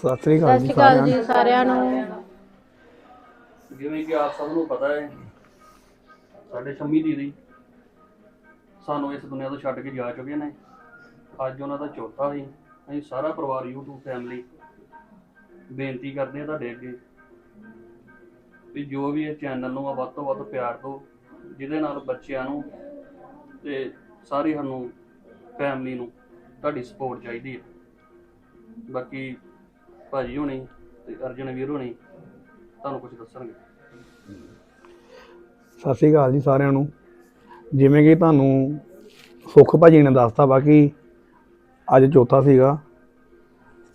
ਸਤਿ ਸ੍ਰੀ ਅਕਾਲ ਜੀ ਸਾਰਿਆਂ ਨੂੰ। ਜੀ ਸਾਰਿਆਂ ਨੂੰ। ਜਿਵੇਂ ਕਿ ਆਪ ਸਭ ਨੂੰ ਪਤਾ ਹੈ ਸਾਡੇ ਸ਼ੰਮੀ ਦੀਦੀ ਸਾਨੂੰ ਇਸ ਦੁਨੀਆ ਤੋਂ ਛੱਡ ਕੇ ਜਾ ਚੁੱਕੇ ਨੇ। ਅੱਜ ਉਹਨਾਂ ਦਾ ਚੌਥਾ ਸੀ ਅਸੀਂ ਸਾਰਾ ਪਰਿਵਾਰ YouTube ਫੈਮਿਲੀ ਬੇਨਤੀ ਕਰਦੇ ਹਾਂ ਤੁਹਾਡੇ ਅੱਗੇ ਵੀ ਜੋ ਵੀ ਇਸ ਚੈਨਲ ਨੂੰ ਆ ਵੱਧ ਤੋਂ ਵੱਧ ਪਿਆਰ ਦਿਓ ਜਿਹਦੇ ਨਾਲ ਬੱਚਿਆਂ ਨੂੰ ਤੇ ਸਾਰੀ ਸਾਨੂੰ ਫੈਮਿਲੀ ਨੂੰ ਤੁਹਾਡੀ ਸਪੋਰਟ ਚਾਹੀਦੀ ਹੈ। ਬਾਕੀ ਭਾਜੀ ਹੋਣੀ ਤੇ ਅਰਜਨ ਵੀਰ ਹੋਣੀ ਤੁਹਾਨੂੰ ਕੁਝ ਦੱਸਣਗੇ। ਸਤਿ ਸ੍ਰੀ ਅਕਾਲ ਜੀ ਸਾਰਿਆਂ ਨੂੰ। ਜਿਵੇਂ ਕਿ ਤੁਹਾਨੂੰ ਸੁੱਖ ਭਾਜੀ ਨੇ ਦੱਸਤਾ ਬਾਕੀ ਅੱਜ ਚੌਥਾ ਸੀਗਾ।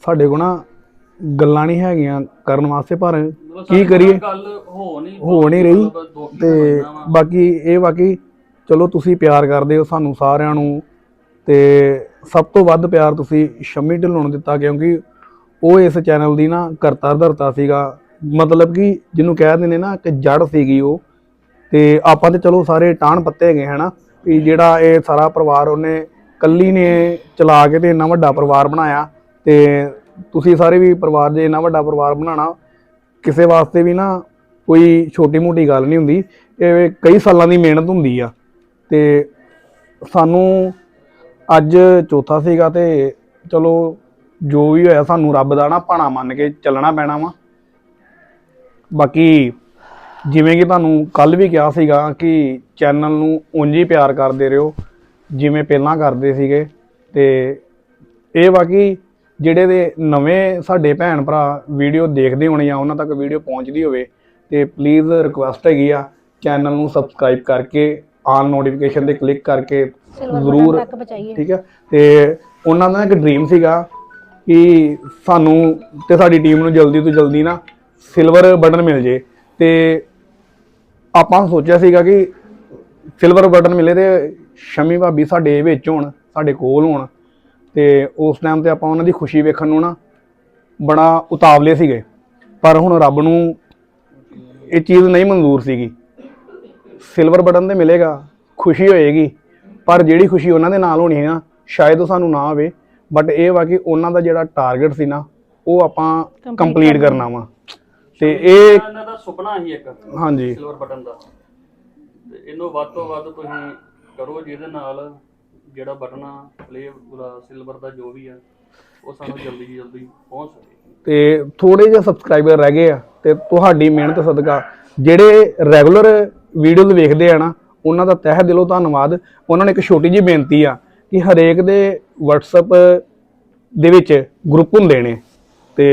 ਸਾਡੇ ਕੋਲ ਨਾ ਗੱਲਾਂ ਨਹੀਂ ਹੈਗੀਆਂ ਕਰਨ ਵਾਸਤੇ ਪਰ ਕੀ ਕਰੀਏ? ਗੱਲ ਹੋ ਨਹੀਂ ਹੋ ਨਹੀਂ ਰਹੀ ਤੇ। ਬਾਕੀ ਇਹ ਬਾਕੀ ਚਲੋ ਤੁਸੀਂ ਪਿਆਰ ਕਰਦੇ ਹੋ ਸਾਨੂੰ ਸਾਰਿਆਂ ਨੂੰ ਤੇ ਸਭ ਤੋਂ ਵੱਧ ਪਿਆਰ ਤੁਸੀਂ ਸ਼ੰਮੀ ਢਿੱਲੋਂ ਦਿੱਤਾ ਕਿਉਂਕਿ ਉਹ ਇਸ ਚੈਨਲ ਦੀ ਨਾ ਕਰਤਾ ਧਰਤਾ ਸੀਗਾ। ਮਤਲਬ ਕਿ ਜਿਹਨੂੰ ਕਹਿ ਦਿੰਦੇ ਨਾ ਕਿ ਜੜ ਸੀਗੀ ਉਹ। ਤੇ ਆਪਾਂ ਤੇ ਚਲੋ ਸਾਰੇ ਟਾਣ ਪੱਤੇ ਹੈਗੇ ਹਨਾ, ਵੀ ਜਿਹੜਾ ਇਹ ਸਾਰਾ ਪਰਿਵਾਰ ਉਹਨੇ ਕੱਲੀ ਨੇ ਚਲਾ ਕੇ ਤੇ ਇੰਨਾ ਵੱਡਾ ਪਰਿਵਾਰ ਬਣਾਇਆ। ਤੇ ਤੁਸੀਂ ਸਾਰੇ ਵੀ ਪਰਿਵਾਰ ਦੇ ਇੰਨਾ ਵੱਡਾ ਪਰਿਵਾਰ ਬਣਾਉਣਾ, ਕਿਸੇ ਵਾਸਤੇ ਵੀ ਨਾ ਕੋਈ ਛੋਟੀ ਮੋਟੀ ਗੱਲ ਨਹੀਂ ਹੁੰਦੀ। ਇਹ ਕਈ ਸਾਲਾਂ ਦੀ ਮਿਹਨਤ ਹੁੰਦੀ ਆ। ਤੇ ਸਾਨੂੰ ਅੱਜ ਚੌਥਾ ਸੀਗਾ ਤੇ ਚਲੋ ਜੋ ਵੀ ਹੋਇਆ ਸਾਨੂੰ ਰੱਬ ਦਾ ਨਾ ਭਾਣਾ ਮੰਨ ਕੇ ਚੱਲਣਾ ਪੈਣਾ ਵਾ। ਬਾਕੀ ਜਿਵੇਂ ਕਿ ਤੁਹਾਨੂੰ ਕੱਲ ਵੀ ਕਿਹਾ ਸੀਗਾ ਕਿ ਚੈਨਲ ਨੂੰ ਉਂਝ ਹੀ ਪਿਆਰ ਕਰਦੇ ਰਹੋ ਜਿਵੇਂ ਪਹਿਲਾਂ ਕਰਦੇ ਸੀਗੇ। ਤੇ ਇਹ ਬਾਕੀ ਜਿਹੜੇ ਦੇ ਨਵੇਂ ਸਾਡੇ ਭੈਣ ਭਰਾ ਵੀਡੀਓ ਦੇਖਦੇ ਹੋਣੇ ਆ ਉਹਨਾਂ ਤੱਕ ਵੀਡੀਓ ਪਹੁੰਚਦੀ ਹੋਵੇ ਤੇ ਪਲੀਜ਼ ਰਿਕੁਐਸਟ ਹੈਗੀ ਆ ਚੈਨਲ ਨੂੰ ਸਬਸਕ੍ਰਾਈਬ ਕਰਕੇ ਆਲ ਨੋਟੀਫਿਕੇਸ਼ਨ ਤੇ ਕਲਿੱਕ ਕਰਕੇ ਜ਼ਰੂਰ ਠੀਕ ਹੈ ਤੇ ਉਹਨਾਂ ਦਾ ਇੱਕ ਡ੍ਰੀਮ ਸੀਗਾ ਕਿ ਸਾਨੂੰ ਤੇ ਸਾਡੀ ਟੀਮ ਨੂੰ ਜਲਦੀ ਤੋਂ ਜਲਦੀ ਨਾ ਸਿਲਵਰ ਬਟਨ ਮਿਲ ਜੇ। ਤੇ ਆਪਾਂ ਸੋਚਿਆ ਸੀਗਾ ਕਿ ਸਿਲਵਰ ਬਟਨ ਮਿਲੇ ਤੇ ਸ਼ਮੀ ਭਾਬੀ ਸਾਡੇ ਵਿੱਚ ਹੋਣ, ਸਾਡੇ ਕੋਲ ਹੋਣ। ਤੇ ਉਸ ਟਾਈਮ ਤੇ ਆਪਾਂ ਉਹਨਾਂ ਦੀ ਖੁਸ਼ੀ ਵੇਖਣ ਨੂੰ ਨਾ ਬੜਾ ਉਤਾਵਲੇ ਸੀਗੇ। ਪਰ ਹੁਣ ਰੱਬ ਨੂੰ ਇਹ ਚੀਜ਼ ਨਹੀਂ ਮਨਜ਼ੂਰ ਸੀਗੀ। ਸਿਲਵਰ ਬਟਨ ਤੇ ਮਿਲੇਗਾ, ਖੁਸ਼ੀ ਹੋਏਗੀ। ਪਰ ਜਿਹੜੀ ਖੁਸ਼ੀ ਉਹਨਾਂ ਦੇ ਨਾਲ ਹੋਣੀ ਹੈ ਨਾ, ਸ਼ਾਇਦ ਉਹ ਸਾਨੂੰ ਨਾ ਆਵੇ। ਬਟ ਇਹ ਵਾ ਕਿ ਉਹਨਾਂ ਦਾ ਜਿਹੜਾ ਟਾਰਗੇਟ ਸੀ ਨਾ ਉਹ ਆਪਾਂ ਕੰਪਲੀਟ ਕਰਨਾ। ਵਾ। ਤੇ ਇਹ ਇਹਨਾਂ ਦਾ ਸੁਪਨਾ ਹੀ ਇੱਕ ਹਾਂਜੀ। ਸਿਲਵਰ ਬਟਨ ਦਾ। ਤੇ ਇਹਨੂੰ ਵੱਧ ਤੋਂ ਵੱਧ ਤੁਸੀਂ ਕਰੋ ਜਿਹਦੇ ਨਾਲ ਜਿਹੜਾ ਬਟਨ ਆ ਪਲੇ ਸਿਲਵਰ ਦਾ ਜੋ ਵੀ ਆ ਉਹ ਸਾਨੂੰ ਜਲਦੀ ਜਲਦੀ ਪਹੁੰਚ ਸਕੇ। ਤੇ ਥੋੜੇ ਜਿਹੇ ਸਬਸਕ੍ਰਾਈਬਰ ਰਹਿ ਗਏ ਆ ਤੇ ਤੁਹਾਡੀ ਮਿਹਨਤ ਸਦਕਾ ਜਿਹੜੇ ਰੈਗੂਲਰ ਵੀਡੀਓਜ਼ ਵੇਖਦੇ ਆ ਨਾ ਉਹਨਾਂ ਦਾ ਤਹਿ ਦਿਲੋਂ ਧੰਨਵਾਦ। ਉਹਨਾਂ ਨੇ ਇੱਕ ਛੋਟੀ ਜਿਹੀ ਬੇਨਤੀ ਆ ਕਿ ਹਰੇਕ ਦੇ WhatsApp ਦੇ ਵਿੱਚ ਗਰੁੱਪ ਹੁੰਦੇ ਨੇ ਤੇ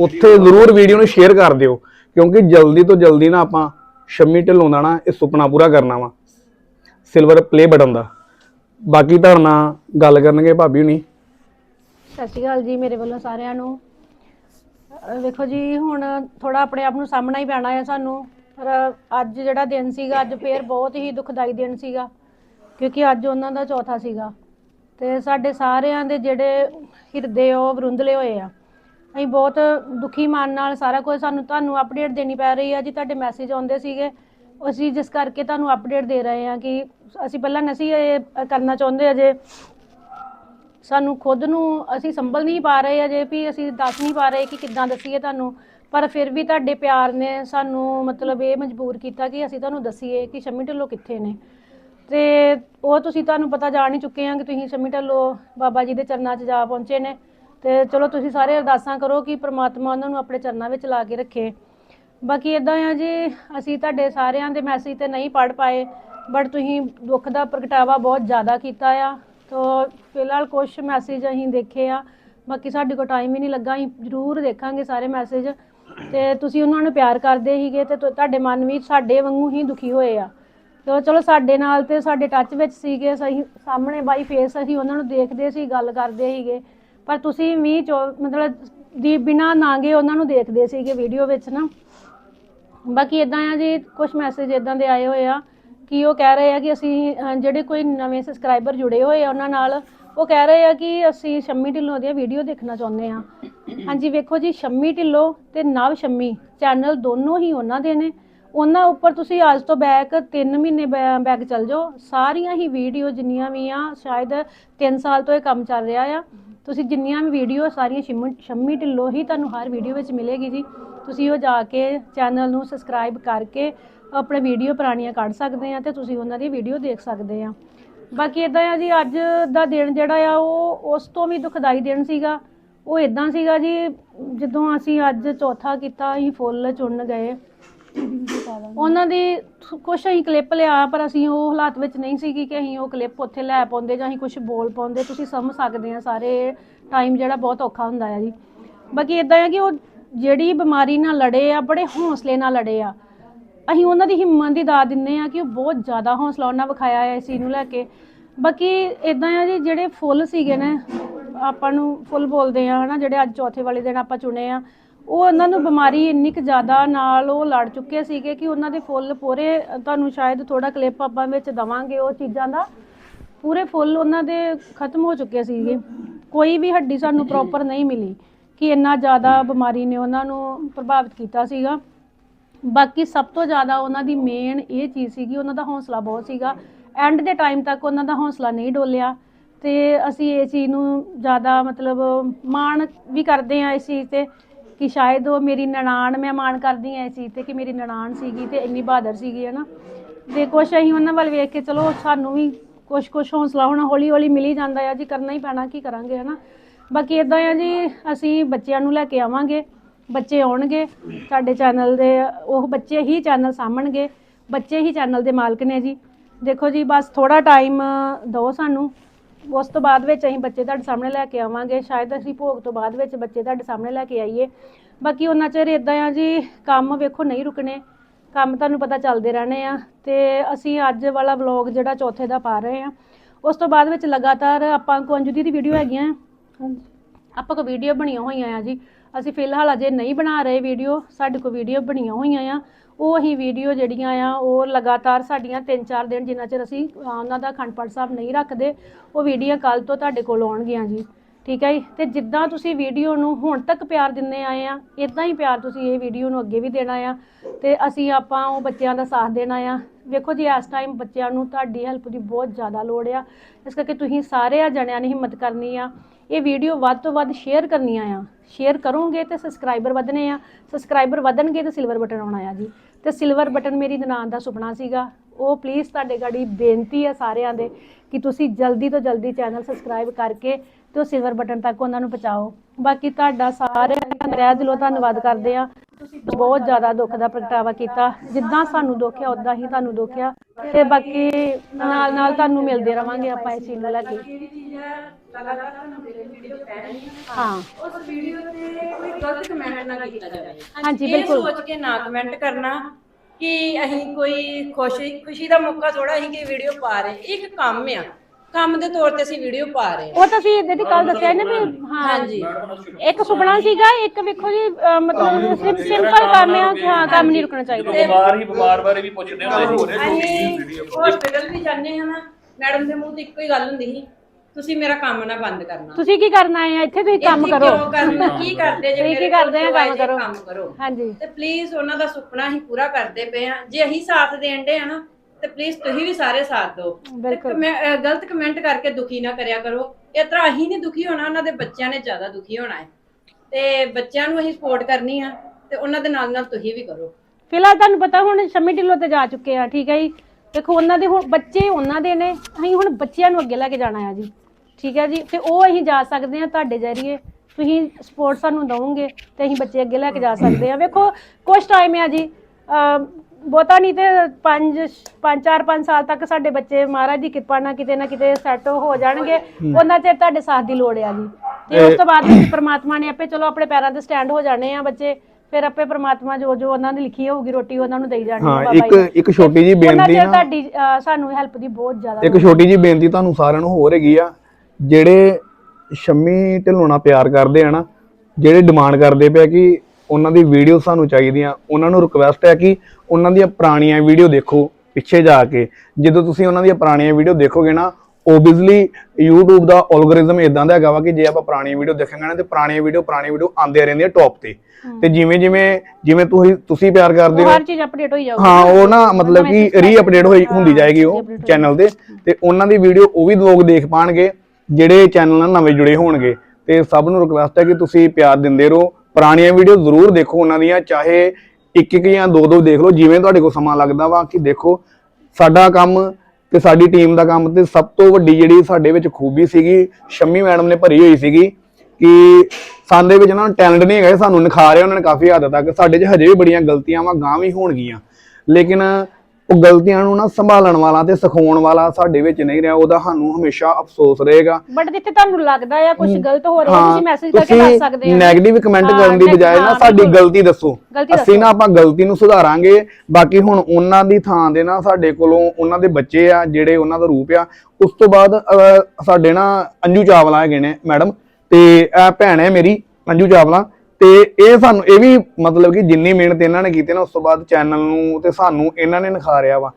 ਉੱਥੇ ਜ਼ਰੂਰ ਵੀਡੀਓ ਨੂੰ ਸ਼ੇਅਰ ਕਰ ਦਿਓ ਕਿਉਂਕਿ ਜਲਦੀ ਤੋਂ ਜਲਦੀ ਨਾ ਆਪਾਂ ਸ਼ੰਮੀ ਢਿੱਲੋਂ ਦਾ ਨਾ ਇਹ ਸੁਪਨਾ ਪੂਰਾ ਕਰਨਾ ਵਾ ਸਿਲਵਰ ਪਲੇ ਬਟਨ ਦਾ। ਬਾਕੀ ਤੁਹਾਡੇ ਨਾਲ ਗੱਲ ਕਰਨਗੇ ਭਾਬੀ ਹੁਣੀ। ਸਤਿ ਸ਼੍ਰੀ ਅਕਾਲ ਜੀ ਮੇਰੇ ਵੱਲੋਂ ਸਾਰਿਆਂ ਨੂੰ। ਅਹ ਵੇਖੋ ਜੀ ਹੁਣ ਥੋੜਾ ਆਪਣੇ ਆਪ ਨੂੰ ਸਾਹਮਣਾ ਹੀ ਪੈਣਾ ਹੈ ਸਾਨੂੰ। ਪਰ ਅੱਜ ਜਿਹੜਾ ਦਿਨ ਸੀਗਾ ਅੱਜ ਫੇਰ ਬਹੁਤ ਹੀ ਦੁਖਦਾਈ ਦਿਨ ਸੀਗਾ। ਕਿਉਂਕਿ ਅੱਜ ਉਹਨਾਂ ਦਾ ਚੌਥਾ ਸੀਗਾ। ਤੇ ਸਾਡੇ ਸਾਰਿਆਂ ਦੇ ਜਿਹੜੇ ਹਿਰਦੇ ਉਹ ਵਰੁੰਦਲੇ ਹੋਏ ਆ। ਅਸੀਂ ਬਹੁਤ ਦੁਖੀ ਮਨ ਨਾਲ ਸਾਰਾ ਕੁਝ ਸਾਨੂੰ ਤੁਹਾਨੂੰ ਅਪਡੇਟ ਦੇਣੀ ਪੈ ਰਹੀ ਆ ਜੀ, ਤੁਹਾਡੇ ਮੈਸੇਜ ਆਉਂਦੇ ਸੀਗੇ। ਅਸੀਂ ਜਿਸ ਕਰਕੇ ਤੁਹਾਨੂੰ ਅਪਡੇਟ ਦੇ ਰਹੇ ਹਾਂ ਕਿ ਅਸੀਂ ਪਹਿਲਾਂ ਨਹੀਂ ਇਹ ਕਰਨਾ ਚਾਹੁੰਦੇ ਅਜੇ ਸਾਨੂੰ ਖੁਦ ਨੂੰ ਅਸੀਂ ਸੰਭਲ ਨਹੀਂ ਪਾ ਰਹੇ ਅਜੇ ਵੀ, ਅਸੀਂ ਦੱਸ ਨਹੀਂ ਪਾ ਰਹੇ ਕਿ ਕਿੱਦਾਂ ਦੱਸੀਏ ਤੁਹਾਨੂੰ। ਪਰ ਫਿਰ ਵੀ ਤੁਹਾਡੇ ਪਿਆਰ ਨੇ ਸਾਨੂੰ ਮਤਲਬ ਇਹ ਮਜਬੂਰ ਕੀਤਾ ਕਿ ਅਸੀਂ ਤੁਹਾਨੂੰ ਦੱਸੀਏ ਕਿ ਸ਼ਮੀ ਢਿੱਲੋਂ ਕਿੱਥੇ ਨੇ। ਤੇ ਉਹ ਤੁਸੀਂ ਤੁਹਾਨੂੰ ਪਤਾ ਜਾਣ ਹੀ ਚੁੱਕੇ ਆ ਕਿ ਤੁਸੀਂ ਸ਼ਮੀ ਢੱਲੋ ਬਾਬਾ ਜੀ ਦੇ ਚਰਨਾਂ 'ਚ ਜਾ ਪਹੁੰਚੇ ਨੇ। ਤੇ ਚਲੋ ਤੁਸੀਂ ਸਾਰੇ ਅਰਦਾਸਾਂ ਕਰੋ ਕਿ ਪ੍ਰਮਾਤਮਾ ਉਹਨਾਂ ਨੂੰ ਆਪਣੇ ਚਰਨਾਂ ਵਿੱਚ ਲਾ ਕੇ ਰੱਖੇ। ਬਾਕੀ ਇਦਾਂ ਆ ਜੀ, ਅਸੀਂ ਤੁਹਾਡੇ ਸਾਰਿਆਂ ਦੇ ਮੈਸੇਜ ਤੇ ਨਹੀਂ ਪੜ ਪਾਏ ਬਟ ਤੁਸੀਂ ਦੁੱਖ ਦਾ ਪ੍ਰਗਟਾਵਾ ਬਹੁਤ ਜ਼ਿਆਦਾ ਕੀਤਾ ਆ। ਤੋ ਫਿਲਹਾਲ ਕੁਝ ਮੈਸੇਜ ਅਸੀਂ ਦੇਖੇ ਆ। ਬਾਕੀ ਸਾਡੇ ਕੋਲ ਟਾਈਮ ਹੀ ਨਹੀਂ ਲੱਗਾ, ਅਸੀਂ ਜ਼ਰੂਰ ਦੇਖਾਂਗੇ ਸਾਰੇ ਮੈਸੇਜ ਤੇ ਤੁਸੀਂ ਉਹਨਾਂ ਨੂੰ ਪਿਆਰ ਕਰਦੇ ਸੀਗੇ ਤੇ ਤੁ- ਤੁਹਾਡੇ ਮਨ ਵੀ ਸਾਡੇ ਵਾਂਗੂ ਹੀ ਦੁਖੀ ਹੋਏ ਆ। ਤੇ ਚਲੋ ਸਾਡੇ ਨਾਲ ਤੇ ਸਾਡੇ ਟੱਚ ਵਿੱਚ ਸੀਗੇ ਅਸੀਂ ਸਾਹਮਣੇ ਬਾਈ ਫੇਸ ਅਸੀਂ ਉਹਨਾਂ ਨੂੰ ਦੇਖਦੇ ਸੀ, ਗੱਲ ਕਰਦੇ ਸੀਗੇ। ਪਰ ਤੁਸੀਂ ਵੀ ਚੋ- ਮਤਲਬ ਦੀ ਬਿਨਾ ਨਾਂਗੇ ਉਹਨਾਂ ਨੂੰ ਦੇਖਦੇ ਸੀਗੇ ਵੀਡੀਓ ਵਿੱਚ ਨਾ। ਬਾਕੀ ਇਦਾਂ ਆ ਜੀ ਕੁਝ ਮੈਸੇਜ ਇਦਾਂ ਦੇ ਆਏ ਹੋਏ ਆ ਕਿ ਉਹ ਕਹਿ ਰਹੇ ਆ ਕਿ ਅਸੀਂ ਜਿਹੜੇ ਕੋਈ ਨਵੇਂ ਸਬਸਕ੍ਰਾਈਬਰ ਜੁੜੇ ਹੋਏ ਆ ਉਹਨਾਂ ਨਾਲ, ਉਹ ਕਹਿ ਰਹੇ ਆ ਕਿ ਅਸੀਂ ਸ਼ੰਮੀ ਢਿੱਲੋਂ ਦੀਆਂ ਵੀਡੀਓ ਦੇਖਣਾ ਚਾਹੁੰਦੇ ਆ। ਹਾਂਜੀ, ਵੇਖੋ ਜੀ, ਸ਼ੰਮੀ ਢਿੱਲੋਂ ਤੇ ਨਵ ਸ਼ੰਮੀ ਚੈਨਲ ਦੋਨੋਂ ਹੀ ਉਹਨਾਂ ਦੇ ਨੇ। ਉਹਨਾਂ ਉੱਪਰ ਤੁਸੀਂ ਅੱਜ ਤੋਂ ਬੈਕ 3 ਮਹੀਨੇ ਬੈਕ ਚੱਲ ਜਾਓ। ਸਾਰੀਆਂ ਹੀ ਵੀਡੀਓ ਜਿੰਨੀਆਂ ਵੀ ਆ, ਸ਼ਾਇਦ 3 ਸਾਲ ਤੋਂ ਇਹ ਕੰਮ ਚੱਲ ਰਿਹਾ ਆ। ਤੁਸੀਂ ਜਿੰਨੀਆਂ ਵੀ ਵੀਡੀਓ, ਸਾਰੀਆਂ ਸ਼ਿਮ- ਸ਼ੰਮੀ ਢਿੱਲੋਂ ਹੀ ਤੁਹਾਨੂੰ ਹਰ ਵੀਡੀਓ ਵਿੱਚ ਮਿਲੇਗੀ ਜੀ। ਤੁਸੀਂ ਉਹ ਜਾ ਕੇ ਚੈਨਲ ਨੂੰ ਸਬਸਕ੍ਰਾਈਬ ਕਰਕੇ ਆਪਣੇ ਵੀਡੀਓ ਪੁਰਾਣੀਆਂ ਕੱਢ ਸਕਦੇ ਆ ਤੇ ਤੁਸੀਂ ਉਹਨਾਂ ਦੀ ਵੀਡੀਓ ਦੇਖ ਸਕਦੇ ਆ। ਬਾਕੀ ਇਦਾਂ ਆ ਜੀ, ਅੱਜ ਦਾ ਦਿਨ ਜਿਹੜਾ ਆ, ਉਹ ਉਸ ਤੋਂ ਵੀ ਦੁਖਦਾਈ ਦਿਨ ਸੀਗਾ। ਉਹ ਇਦਾਂ ਸੀਗਾ ਜੀ, ਜਦੋਂ ਅਸੀਂ ਅੱਜ ਚੌਥਾ ਕੀਤਾ, ਅਸੀਂ ਫੁੱਲ ਚੁਣ ਗਏ। ਉਹਨਾਂ ਦੀ ਕੁਛ ਅਸੀਂ ਕਲਿੱਪ ਲਿਆ, ਪਰ ਅਸੀਂ ਉਹ ਹਾਲਾਤ ਵਿੱਚ ਨਹੀਂ ਸੀਗੀ ਕਿ ਅਸੀਂ ਉਹ ਕਲਿੱਪ ਉੱਥੇ ਲੈ ਪਾਉਂਦੇ ਜਾਂ ਅਸੀਂ ਕੁਝ ਬੋਲ ਪਾਉਂਦੇ। ਤੁਸੀਂ ਸਮਝ ਸਕਦੇ ਆ ਸਾਰੇ ਟਾਈਮ ਜਿਹੜਾ ਬਹੁਤ ਔਖਾ ਹੁੰਦਾ ਆ ਜੀ। ਬਾਕੀ ਇਦਾਂ ਆ ਕਿ ਉਹ ਜਿਹੜੀ ਬਿਮਾਰੀ ਨਾਲ ਲੜੇ ਆ, ਬੜੇ ਹੌਸਲੇ ਨਾਲ ਲੜੇ ਆ, ਅਸੀਂ ਉਹਨਾਂ ਦੀ ਹਿੰਮਤ ਦੀ ਦਾਤ ਦਿੰਨੇ ਆ ਕਿ ਉਹ ਬਹੁਤ ਜ਼ਿਆਦਾ ਹੌਸਲਾ ਉਹਨਾਂ ਵਿਖਾਇਆ ਹੈ ਇਸ ਚੀਜ਼ ਨੂੰ ਲੈ ਕੇ। ਬਾਕੀ ਇਦਾਂ ਆ ਜੀ, ਜਿਹੜੇ ਫੁੱਲ ਸੀਗੇ ਨੇ, ਆਪਾਂ ਨੂੰ ਫੁੱਲ ਬੋਲਦੇ ਆ, ਹਨਾ, ਜਿਹੜੇ ਅੱਜ ਚੌਥੇ ਵਾਲੇ ਦਿਨ ਆਪਾਂ ਚੁਣੇ ਆ ਉਹ ਉਹਨਾਂ ਨੂੰ ਬਿਮਾਰੀ ਇੰਨੀ ਕੁ ਜ਼ਿਆਦਾ ਨਾਲ ਉਹ ਲੜ ਚੁੱਕੇ ਸੀਗੇ ਕਿ ਉਹਨਾਂ ਦੇ ਫੁੱਲ ਪੂਰੇ, ਤੁਹਾਨੂੰ ਸ਼ਾਇਦ ਥੋੜਾ ਕਲਿੱਪ ਆਪਾਂ ਵਿੱਚ ਦਵਾਂਗੇ ਉਹ ਚੀਜ਼ਾਂ ਦਾ, ਪੂਰੇ ਫੁੱਲ ਉਹਨਾਂ ਦੇ ਖਤਮ ਹੋ ਚੁੱਕੇ ਸੀਗੇ। ਕੋਈ ਵੀ ਹੱਡੀ ਸਾਨੂੰ ਪ੍ਰੋਪਰ ਨਹੀਂ ਮਿਲੀ ਕਿ ਇੰਨਾ ਜ਼ਿਆਦਾ ਬਿਮਾਰੀ ਨੇ ਉਹਨਾਂ ਨੂੰ ਪ੍ਰਭਾਵਿਤ ਕੀਤਾ ਸੀਗਾ। ਬਾਕੀ ਸਭ ਤੋਂ ਜ਼ਿਆਦਾ ਉਹਨਾਂ ਦੀ ਮੇਨ ਇਹ ਚੀਜ਼ ਸੀਗੀ, ਉਹਨਾਂ ਦਾ ਹੌਸਲਾ ਬਹੁਤ ਸੀਗਾ। ਐਂਡ ਦੇ ਟਾਈਮ ਤੱਕ ਉਹਨਾਂ ਦਾ ਹੌਸਲਾ ਨਹੀਂ ਡੋਲਿਆ ਤੇ ਅਸੀਂ ਇਹ ਚੀਜ਼ ਨੂੰ ਜ਼ਿਆਦਾ ਮਤਲਬ ਮਾਣ ਵੀ ਕਰਦੇ ਆ ਇਸ ਚੀਜ਼ ਤੇ। ਕਿ ਸ਼ਾਇਦ ਉਹ ਮੇਰੀ ਨਨਾਣ ਮੈਂ ਮਾਣ ਕਰਦੀ ਆ ਇਸ ਚੀਜ਼ ਤੇ ਕਿ ਮੇਰੀ ਨਨਾਣ ਸੀਗੀ ਤੇ ਇੰਨੀ ਬਹਾਦਰ ਸੀਗੀ ਹੈ ਨਾ ਤੇ ਕੁਛ ਅਸੀਂ ਉਹਨਾਂ ਵੱਲ ਵੇਖ ਕੇ ਚਲੋ ਸਾਨੂੰ ਵੀ ਕੁਛ ਕੁਛ ਹੌਸਲਾ ਹੁਣ ਹੌਲੀ ਹੌਲੀ ਮਿਲੀ ਜਾਂਦਾ ਆ, ਜੀ ਕਰਨਾ ਹੀ ਪੈਣਾ, ਕੀ ਕਰਾਂਗੇ ਹੈ ਨਾ ਬਾਕੀ ਇਦਾਂ ਆ ਜੀ, ਅਸੀਂ ਬੱਚਿਆਂ ਨੂੰ ਲੈ ਕੇ ਆਵਾਂਗੇ, ਬੱਚੇ ਆਉਣਗੇ, ਸਾਡੇ ਚੈਨਲ ਦੇ, ਉਹ ਬੱਚੇ ਹੀ ਚੈਨਲ ਸਾਂਭਣਗੇ, ਬੱਚੇ ਹੀ ਚੈਨਲ ਦੇ ਮਾਲਕ ਨੇ ਜੀ। ਦੇਖੋ ਜੀ, ਬਸ ਥੋੜਾ ਟਾਈਮ ਦਿਓ ਸਾਨੂੰ ਉਸ ਤੋਂ ਬਾਅਦ ਵਿੱਚ ਅਸੀਂ ਬੱਚੇ ਤੁਹਾਡੇ ਸਾਹਮਣੇ ਲੈ ਕੇ ਆਵਾਂਗੇ। ਸ਼ਾਇਦ ਅਸੀਂ ਭੋਗ ਤੋਂ ਬਾਅਦ ਵਿੱਚ ਬੱਚੇ ਤੁਹਾਡੇ ਸਾਹਮਣੇ ਲੈ ਕੇ ਆਈਏ। ਬਾਕੀ ਉਹਨਾਂ ਚਿਰ ਇਦਾਂ ਆ ਜੀ, ਕੰਮ ਵੇਖੋ ਨਹੀਂ ਰੁਕਣੇ। ਕੰਮ ਤੁਹਾਨੂੰ ਪਤਾ ਚੱਲਦੇ ਰਹਿਣੇ ਆ। ਤੇ ਅਸੀਂ ਅੱਜ ਵਾਲਾ ਵਲੌਗ ਜਿਹੜਾ ਚੌਥੇ ਦਾ ਪਾ ਰਹੇ ਆ, ਉਸ ਤੋਂ ਬਾਅਦ ਵਿੱਚ ਲਗਾਤਾਰ ਆਪਾਂ ਕੋ ਦੀ ਵੀਡੀਓ ਹੈਗੀਆਂ। ਆ। ਆਪਾਂ ਕੋ ਵੀਡੀਓ ਬਣੀਆਂ ਹੋਈਆਂ ਆ ਜੀ। ਅਸੀਂ ਫਿਲਹਾਲ ਅਜੇ ਨਹੀਂ ਬਣਾ ਰਹੇ ਵੀਡੀਓ ਸਾਡੇ ਕੋ ਵੀਡੀਓ ਬਣੀਆਂ ਹੋਈਆਂ ਆ। ਉਹ ਅਸੀਂ ਵੀਡੀਓ ਜਿਹੜੀਆਂ ਆ, ਉਹ ਲਗਾਤਾਰ ਸਾਡੀਆਂ 3-4 ਦਿਨ ਜਿੰਨਾ ਚਿਰ ਅਸੀਂ ਉਹਨਾਂ ਦਾ ਅਖੰਡ ਪਾਠ ਸਾਹਿਬ ਨਹੀਂ ਰੱਖਦੇ, ਉਹ ਵੀਡੀਓ ਕੱਲ ਤੋਂ ਤੁਹਾਡੇ ਕੋਲ ਆਉਣਗੀਆਂ ਜੀ। ਠੀਕ ਹੈ ਜੀ? ਤੇ ਜਿੱਦਾਂ ਤੁਸੀਂ ਵੀਡੀਓ ਨੂੰ ਹੁਣ ਤੱਕ ਪਿਆਰ ਦਿੰਦੇ ਆਏ ਆ ਇਦਾਂ ਹੀ ਪਿਆਰ ਤੁਸੀਂ ਇਹ ਵੀਡੀਓ ਨੂੰ ਅੱਗੇ ਵੀ ਦੇਣਾ ਆ। ਤੇ ਅਸੀਂ ਆਪਾਂ ਉਹ ਬੱਚਿਆਂ ਦਾ ਸਾਥ ਦੇਣਾ ਆ। ਵੇਖੋ ਜੀ, ਇਸ ਟਾਈਮ ਬੱਚਿਆਂ ਨੂੰ ਤੁਹਾਡੀ ਹੈਲਪ ਦੀ ਬਹੁਤ ਜ਼ਿਆਦਾ ਲੋੜ ਆ। ਇਸ ਕਰਕੇ ਤੁਸੀਂ ਸਾਰੇ ਆ ਜਣਿਆਂ ਨੇ ਹਿੰਮਤ ਕਰਨੀ ਆ ਇਹ ਵੀਡੀਓ ਵੱਧ ਤੋਂ ਵੱਧ ਸ਼ੇਅਰ ਕਰਨੀਆਂ ਆ ਸ਼ੇਅਰ ਕਰੋਗੇ ਤੇ ਸਬਸਕ੍ਰਾਈਬਰ ਵਧਣੇ ਆ। ਸਬਸਕ੍ਰਾਈਬਰ ਵਧਣਗੇ ਤੇ ਸਿਲਵਰ ਬਟਨ ਆਉਣਾ ਆ ਜੀ। ਤੇ ਸਿਲਵਰ ਬਟਨ ਮੇਰੀ ਨਨਾਣ ਦਾ ਸੁਪਨਾ ਸੀਗਾ। ਉਹ ਪਲੀਜ਼ ਤੁਹਾਡੇ ਗਾੜੀ ਬੇਨਤੀ ਆ ਸਾਰਿਆਂ ਦੇ ਕਿ ਤੁਸੀਂ ਜਲਦੀ ਤੋਂ ਜਲਦੀ ਚੈਨਲ ਸਬਸਕ੍ਰਾਈਬ ਕਰਕੇ ਤੇ ਉਹ ਸਿਲਵਰ ਬਟਨ ਤੱਕ ਉਹਨਾਂ ਨੂੰ ਪਹੁੰਚਾਓ। ਬਾਕੀ ਤੁਹਾਡਾ ਸਾਰਿਆਂ ਦਾ ਦਿਲੋਂ ਧੰਨਵਾਦ ਕਰਦੇ ਆ ਤੁਸੀਂ ਬਹੁਤ ਜ਼ਿਆਦਾ ਦੁੱਖ ਦਾ ਪ੍ਰਗਟਾਵਾ ਕੀਤਾ। ਜਿੱਦਾਂ ਸਾਨੂੰ ਦੁੱਖ ਆ ਉਦਾਂ ਹੀ ਤੁਹਾਨੂੰ ਦੁੱਖ ਆ। ਤੇ ਬਾਕੀ ਨਾਲ ਨਾਲ ਤੁਹਾਨੂੰ ਮਿਲਦੇ ਰਵਾਂਗੇ ਆਪਾਂ ਇਸ ਚੀਜ਼ ਨੂੰ ਲੈ ਕੇ। ਹਾਂ। ਉਸ ਵੀਡੀਓ ਤੇ ਕੋਈ ਗਲਤ ਕਮੈਂਟ ਨਾ ਕੀਤਾ ਜਾਵੇ ਹਾਂਜੀ ਬਿਲਕੁਲ। ਸੋਚ ਕੇ ਨਾ ਕਮੈਂਟ ਕਰਨਾ ਕਿ ਅਸੀਂ ਕੋਈ ਖੁਸ਼ੀ ਖੁਸ਼ੀ ਦਾ ਮੌਕਾ ਥੋੜਾ ਅਸੀਂ ਕਿ ਵੀਡੀਓ ਪਾ ਰਹੇ। ਇੱਕ ਕੰਮ ਆ। ਕੰਮ ਦੇ ਤੌਰ ਤੇ ਅਸੀਂ ਵੀਡੀਓ ਪਾ ਰਹੇ ਹਾਂ। ਉਹ ਤਾਂ ਅਸੀਂ ਇਹਦੇ ਦੀ ਕੱਲ ਦੱਸਿਆ ਨਾ ਵੀ ਹਾਂ ਹਾਂਜੀ। ਇੱਕ ਸੁਪਨਾ ਸੀਗਾ ਇੱਕ ਵੇਖੋ ਜੀ ਅਹ ਮਤਲਬ ਸਿੰਪਲ ਕੰਮ ਆ ਕਿ ਹਾਂ ਕੰਮ ਨਹੀਂ ਰੁਕਣਾ ਚਾਹੀਦਾ। ਬਿਮਾਰ ਹੀ ਬਿਮਾਰ ਬਾਰੇ ਵੀ ਪੁੱਛਦੇ ਹੁੰਦੇ ਸੀ। ਅਸੀਂ ਹਸਪੀਟਲ ਵੀ ਜਾਂਦੇ ਹਾਂ ਨਾ ਮੈਡਮ ਦੇ ਮੂੰਹ ਤੇ ਇੱਕੋ ਹੀ ਗੱਲ ਹੁੰਦੀ ਸੀ ਤੁਸੀਂ ਮੇਰਾ ਕੰਮ ਨਾ ਬੰਦ ਕਰਨਾ। ਤੁਸੀਂ ਕੀ ਕਰਨਾ ਹੈ ਇੱਥੇ ਤੁਸੀਂ ਕੰਮ ਇੱਥੇ ਕਰੋ। ਕਿਉਂ ਕਰਨਾ? ਕੀ ਕਰਦੇ ਜੇ ਤੁਸੀਂ ਕੀ ਮੇਰੇ ਕੋਲ ਕਰਦੇ ਆ? ਕੰਮ ਕਰੋ। ਕੰਮ ਕਰੋ। ਹਾਂਜੀ। ਤੇ ਪਲੀਜ਼ ਉਹਨਾਂ ਦਾ ਸੁਪਨਾ ਹੀ ਪੂਰਾ ਕਰਦੇ ਪਏ ਆ। ਜੇ ਅਸੀਂ ਸਾਥ ਦੇਣ ਦੇ ਆ ਨਾ ਤੇ ਪਲੀਜ਼ ਤੁਸੀਂ ਵੀ ਸਾਰੇ ਸਾਥ ਦਿਓ। ਤੇ ਬਿਲਕੁਲ। ਕਮੈ- ਅਹ ਗਲਤ ਕਮੈਂਟ ਕਰਕੇ ਦੁਖੀ ਨਾ ਕਰਿਆ ਕਰੋ। ਇਸ ਤਰ੍ਹਾਂ ਅਸੀਂ ਨਹੀਂ ਦੁਖੀ ਹੋਣਾ ਉਹਨਾਂ ਦੇ ਬੱਚਿਆਂ ਨੇ ਜ਼ਿਆਦਾ ਦੁਖੀ ਹੋਣਾ ਹੈ। ਤੇ ਬੱਚਿਆਂ ਨੂੰ ਅਸੀਂ ਸਪੋਰਟ ਕਰਨੀ ਆ ਤੇ ਉਹਨਾਂ ਦੇ ਨਾਲ ਨਾਲ ਤੁਸੀਂ ਵੀ ਕਰੋ। ਫਿਲਹਾਲ ਤੁਹਾਨੂੰ ਪਤਾ ਹੁਣ ਸ਼ਮੀ ਢਿੱਲੋਂ ਤੇ ਜਾ ਚੁੱਕੇ ਆ ਠੀਕ ਹੈ ਜੀ? ਦੇਖੋ ਉਹਨਾਂ ਦੇ ਹੁਣ ਬੱਚੇ ਉਹਨਾਂ ਦੇ ਨੇ। ਅਸੀਂ ਹੁਣ ਬੱਚਿਆਂ ਨੂੰ ਅੱਗੇ ਲੈ ਕੇ ਜਾਣਾ ਆ ਜੀ। ਠੀਕ ਹੈ ਜੀ? ਤੇ ਉਹ ਅਸੀਂ ਜਾ ਸਕਦੇ ਆ ਤੁਹਾਡੇ ਜ਼ਰੀਏ। ਤੁਸੀਂ ਸਪੋਰਟ ਸਾਨੂੰ ਦਵੋਗੇ ਤੇ ਅਸੀਂ ਬੱਚੇ ਅੱਗੇ ਲੈ ਕੇ ਜਾ ਸਕਦੇ ਆ ਵੇਖੋ ਕੁਝ ਟਾਈਮ ਆ ਜੀ। ਬਹੁਤਾ ਨਹੀਂ ਤੇ 5 5 4 5 ਸਾਲ ਤੱਕ ਸਾਡੇ ਬੱਚੇ ਮਹਾਰਾਜ ਦੀ ਕਿਰਪਾ ਨਾਲ ਕਿਤੇ ਨਾ ਕਿਤੇ ਸੈੱਟ ਹੋ ਜਾਣਗੇ। ਉਹਨਾਂ ਚਿਰ ਤੁਹਾਡੇ ਸਾਥ ਦੀ ਲੋੜ ਆ ਜੀ। ਤੇ ਉਸ ਤੋਂ ਬਾਅਦ ਵਿੱਚ ਪ੍ਰਮਾਤਮਾ ਨੇ ਆਪੇ ਚਲੋ ਆਪਣੇ ਪੈਰਾਂ ਤੇ ਸਟੈਂਡ ਹੋ ਜਾਣੇ ਆ ਬੱਚੇ। ਫਿਰ ਆਪੇ ਪ੍ਰਮਾਤਮਾ ਜੋ ਜੋ ਉਹਨਾਂ ਦੀ ਲਿਖੀ ਹੋਊਗੀ ਰੋਟੀ ਉਹਨਾਂ ਨੂੰ ਦੇਈ ਜਾਣੀ ਹਾਂ ਬਾਬਾ ਇੱਕ ਇੱਕ ਛੋਟੀ ਜੀ ਬੇਨਤੀ ਨਾ ਤੁਹਾਡੀ ਸਾਨੂੰ ਹੈਲਪ ਦੀ ਬਹੁਤ ਜ਼ਿਆਦਾ ਇੱਕ ਛੋਟੀ ਜੀ ਬੇਨਤੀ ਤੁਹਾਨੂੰ ਸਾਰਿਆਂ ਨੂੰ ਹੋਰ ਹੈਗੀ ਆ। ਜਿਹੜੇ ਸ਼ੰਮੀ ਢਿੱਲੋਂ ਨਾਲ ਪਿਆਰ ਕਰਦੇ ਆ ਨਾ ਜਿਹੜੇ ਡਿਮਾਂਡ ਕਰਦੇ ਪਿਆ ਕਿ ਉਹਨਾਂ ਦੀ ਵੀਡੀਓ ਸਾਨੂੰ ਚਾਹੀਦੀਆਂ। ਉਹਨਾਂ ਨੂੰ ਰਿਕੁਐਸਟ ਹੈ ਕਿ ਉਹਨਾਂ ਦੀਆਂ ਪੁਰਾਣੀਆਂ ਵੀਡੀਓ ਦੇਖੋ ਪਿੱਛੇ ਜਾ ਕੇ। ਜਦੋਂ ਤੁਸੀਂ ਉਹਨਾਂ ਦੀਆਂ ਪੁਰਾਣੀਆਂ ਵੀਡੀਓ ਦੇਖੋਗੇ ਨਾ ਓਬਵੀਅਸਲੀ YouTube ਦਾ ਐਲਗੋਰਿਜ਼ਮ ਇਦਾਂ ਦਾ ਹੈਗਾ ਵਾ ਕਿ ਜੇ ਆਪਾਂ ਪੁਰਾਣੀਆਂ ਵੀਡੀਓ ਦੇਖਾਂਗੇ ਨਾ ਤੇ ਪੁਰਾਣੀਆਂ ਵੀਡੀਓ ਪੁਰਾਣੀਆਂ ਵੀਡੀਓ ਆਉਂਦੀਆਂ ਰਹਿੰਦੀਆਂ ਟੌਪ ਤੇ। ਤੇ ਜਿਵੇਂ ਜਿਵੇਂ ਜਿਵੇਂ ਤੁਸੀਂ ਤੁਸੀਂ ਪਿਆਰ ਕਰਦੇ ਹੋ ਹਰ ਚੀਜ਼ ਅਪਡੇਟ ਹੋਈ ਜਾਊਗੀ। ਹਾਂ ਉਹ ਨਾ ਮਤਲਬ ਕਿ ਰੀ ਅਪਡੇਟ ਹੋਈ ਹੁੰਦੀ ਜਾਏਗੀ ਉਹ ਚੈਨਲ ਦੇ ਤੇ। ਉਹਨਾਂ ਦੀ ਵੀਡੀਓ ਉਹ ਵੀ ਲੋਕ ਦੇਖ ਪਾਣਗੇ ਜਿਹੜੇ ਚੈਨਲ ਨਾਲ ਨਵੇਂ ਜੁੜੇ ਹੋਣਗੇ। ਤੇ ਸਭ ਨੂੰ ਰਿਕੁਐਸਟ ਹੈ ਕਿ ਤੁਸੀਂ ਪਿਆਰ ਦਿੰਦੇ ਰਹੋ। ਪੁਰਾਣੀਆਂ ਵੀਡੀਓ ਜ਼ਰੂਰ ਦੇਖੋ ਉਹਨਾਂ ਦੀਆਂ ਚਾਹੇ ਇੱਕ ਇੱਕ ਜਾਂ ਦੋ ਦੋ ਦੇਖ ਲਓ ਜਿਵੇਂ ਤੁਹਾਡੇ ਕੋਲ ਸਮਾਂ ਲੱਗਦਾ ਵਾ ਕਿ ਦੇਖੋ ਸਾਡਾ ਕੰਮ ਤੇ ਸਾਡੀ ਟੀਮ ਦਾ ਕੰਮ ਤੇ ਸਭ ਤੋਂ ਵੱਡੀ ਜਿਹੜੀ ਸਾਡੇ ਵਿੱਚ ਖੂਬੀ ਸੀਗੀ ਸ਼ੰਮੀ ਮੈਡਮ ਨੇ ਭਰੀ ਹੋਈ ਸੀਗੀ ਕਿ ਸਾਡੇ ਵਿੱਚ ਨਾ ਟੈਲੈਂਟ ਨਹੀਂ ਹੈਗਾ ਸੀ, ਸਾਨੂੰ ਨਿਖਾਰਿਆ ਉਹਨਾਂ ਨੇ ਕਾਫੀ ਹੱਦ ਤੱਕ ਸਾਡੇ 'ਚ ਹਜੇ ਵੀ ਬੜੀਆਂ ਗਲਤੀਆਂ ਵਾ ਗਾਂ ਵੀ ਹੋਣਗੀਆਂ। ਲੇਕਿਨ ਉਹ ਗਲਤੀਆਂ ਨੂੰ ਨਾ ਸੰਭਾਲਣ ਵਾਲਾ ਤੇ ਸਿਖਾਉਣ ਵਾਲਾ ਸਾਡੇ ਵਿੱਚ ਨਹੀਂ ਰਿਹਾ ਉਹਦਾ ਸਾਨੂੰ ਹਮੇਸ਼ਾ ਅਫਸੋਸ ਰਹੇਗਾ। ਬਟ ਜਿੱਥੇ ਤੁਹਾਨੂੰ ਲੱਗਦਾ ਆ ਕੁਝ ਗਲਤ ਹੋ ਰਿਹਾ ਤੁਸੀਂ ਮੈਸੇਜ ਕਰਕੇ ਦੱਸ ਸਕਦੇ ਆ। ਨੈਗੇਟਿਵ ਕਮੈਂਟ ਹਾਂ, ਕਰਨ ਦੀ ਬਜਾਏ ਨਾ ਹਾਂ, ਸਾਡੀ। ਗਲਤੀ ਦੱਸੋ। ਅਸੀਂ ਨਾ ਆਪਾਂ ਗਲਤੀ ਨੂੰ ਸੁਧਾਰਾਂਗੇ ਬਾਕੀ ਹੁਣ ਉਹਨਾਂ ਦੀ ਥਾਂ ਦੇ ਨਾ ਸਾਡੇ ਕੋਲੋਂ ਉਹਨਾਂ ਦੇ ਬੱਚੇ ਆ ਜਿਹੜੇ ਉਹਨਾਂ ਦਾ ਰੂਪ ਆ ਉਸ ਤੋਂ ਬਾਅਦ ਸਾਡੇ ਨਾ ਅੰਜੂ ਚਾਵਲਾ ਹੈਗੇ ਨੇ ਮੈਡਮ ਤੇ ਇਹ ਭੈਣ ਹੈ ਮੇਰੀ ਅੰਜੂ ਚਾਵਲਾ। ਤੇ ਇਹ ਸਾਨੂੰ ਇਹ ਵੀ ਮਤਲਬ ਕਿ ਜਿੰਨੀ ਮਿਹਨਤ ਇਹਨਾਂ ਨੇ ਕੀਤੀ ਨਾ ਉਸ ਤੋਂ ਬਾਅਦ ਚੈਨਲ ਨੂੰ ਤੇ ਸਾਨੂੰ ਇਹਨਾਂ ਨੇ ਨਿਖਾਰਿਆ ਵਾ।